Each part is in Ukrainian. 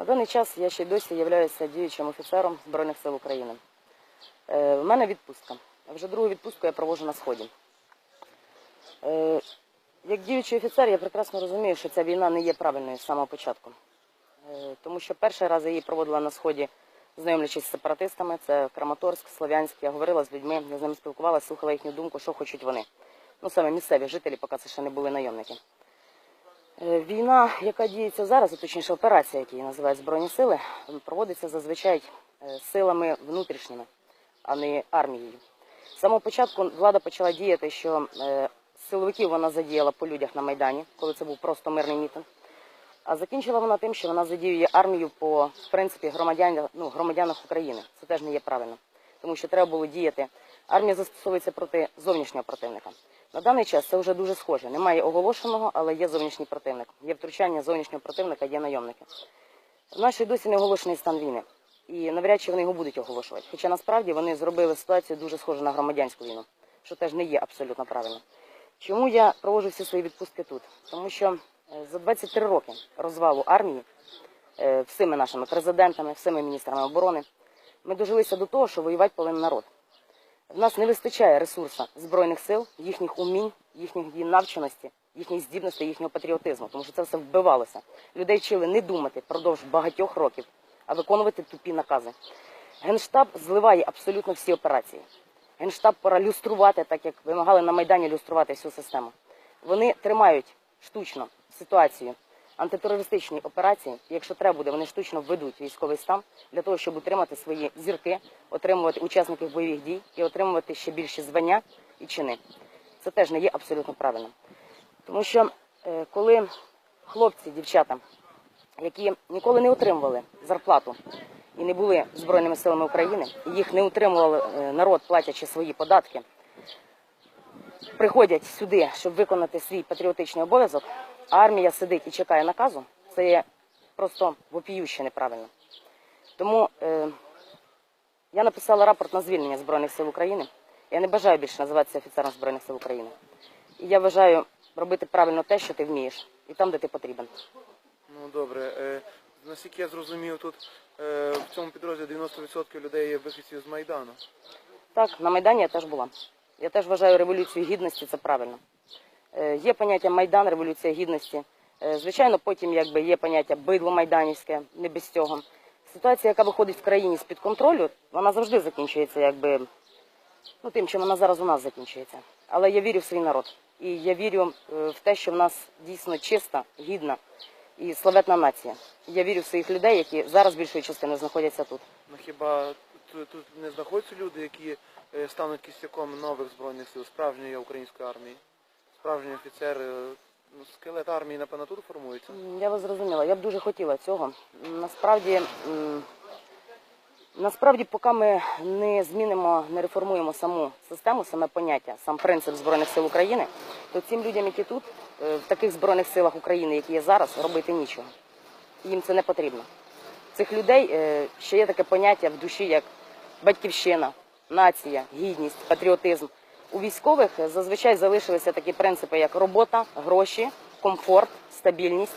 На даний час я ще й досі являюся діючим офіцером Збройних сил України. Е, У мене відпустка. Вже другу відпустку я проводжу на Сході. Е, Як діючий офіцер, я прекрасно розумію, що ця війна не є правильною з самого початку. Е, Тому що перший раз я її проводила на Сході, знайомлячись з сепаратистами, це Краматорськ, Слов'янськ. Я говорила з людьми, я з ними спілкувалася, слухала їхню думку, що хочуть вони. Ну, саме місцеві жителі, поки це ще не були найомники. Е, Війна, яка діється зараз, точніше операція, яку називають Збройні сили, проводиться зазвичай е, силами внутрішніми, а не армією. З самого початку влада почала діяти, що е, силовиків вона задіяла по людях на Майдані, коли це був просто мирний мітинг. А закінчила вона тим, що вона задіює армію по в принципі громадян, ну, громадянах України. Це теж не є правильно, тому що треба було діяти. Армія застосовується проти зовнішнього противника. На даний час це вже дуже схоже. Немає оголошеного, але є зовнішній противник. Є втручання зовнішнього противника, є найомники. В нашій досі не оголошений стан війни. І навряд чи вони його будуть оголошувати. Хоча насправді вони зробили ситуацію дуже схожу на громадянську війну, що теж не є абсолютно правильно. Чому я проводжу всі свої відпустки тут? Тому що е, за 23 роки розвалу армії е, всіми нашими президентами, всіми міністрами оборони, ми дожилися до того, що воювати повинен народ. В нас не вистачає ресурсу збройних сил, їхніх умінь, їхньої навченості, їхніх здібностей, їхнього патріотизму, тому що це все вбивалося. Людей вчили не думати впродовж багатьох років, а виконувати тупі накази. Генштаб зливає абсолютно всі операції. Генштаб пора люструвати, так як вимагали на Майдані люструвати всю систему. Вони тримають штучно ситуацію антитерористичні операції. Якщо треба буде, вони штучно введуть військовий стан для того, щоб утримати свої зірки, отримувати учасників бойових дій і отримувати ще більші звання і чини. Це теж не є абсолютно правильно. Тому що е, коли хлопці, дівчата, які ніколи не отримували зарплату і не були Збройними силами України, і їх не утримував е, народ, платячи свої податки, приходять сюди, щоб виконати свій патріотичний обов'язок, а армія сидить і чекає наказу, це є просто вопіюще неправильно. Тому е, я написала рапорт на звільнення Збройних сил України. Я не бажаю більше називатися офіцером Збройних сил України. І я вважаю робити правильно те, що ти вмієш, і там, де ти потрібен. Ну добре. Е, наскільки я зрозумів, тут е, в цьому підрозділі 90% людей є вихідців з Майдану. Так, на Майдані я теж була. Я теж вважаю революцію гідності, це правильно. Е, є поняття Майдан, революція гідності. Е, звичайно, потім якби є поняття бидло майданівське, не без цього. Ситуація, яка виходить в країні з-під контролю, вона завжди закінчується, якби ну, тим, чим вона зараз у нас закінчується. Але я вірю в свій народ. І я вірю е, в те, що в нас дійсно чиста, гідна і славетна нація. Я вірю в своїх людей, які зараз більшою частиною знаходяться тут. Ну хіба тут, не знаходяться люди, які стануть кістяком нових збройних сил, справжньої української армії? Справжні офіцери, е, ну, скелет армії, напевно, тут формується. Я вас зрозуміла. Я б дуже хотіла цього. Насправді, насправді, поки ми не змінимо, не реформуємо саму систему, саме поняття, сам принцип збройних сил України, то цим людям, які тут, е, в таких збройних силах України, які є зараз, робити нічого. Їм це не потрібно. Цих людей е, ще є таке поняття в душі, як батьківщина, нація, гідність, патріотизм. У військових зазвичай залишилися такі принципи, як робота, гроші, комфорт, стабільність.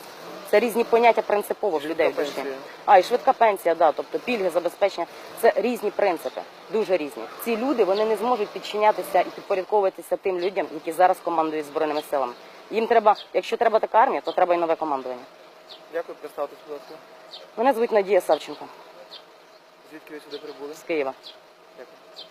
Це різні поняття принципово в людей в душі. А, і швидка пенсія, да, тобто пільги, забезпечення. Це різні принципи, дуже різні. Ці люди вони не зможуть підчинятися і підпорядковуватися тим людям, які зараз командують збройними силами. Їм треба, якщо треба така армія, то треба і нове командування. Дякую, представтесь, будь ласка. Мене звуть Надія Савченко Звідки ви сюди прибули? з Києва. Дякую.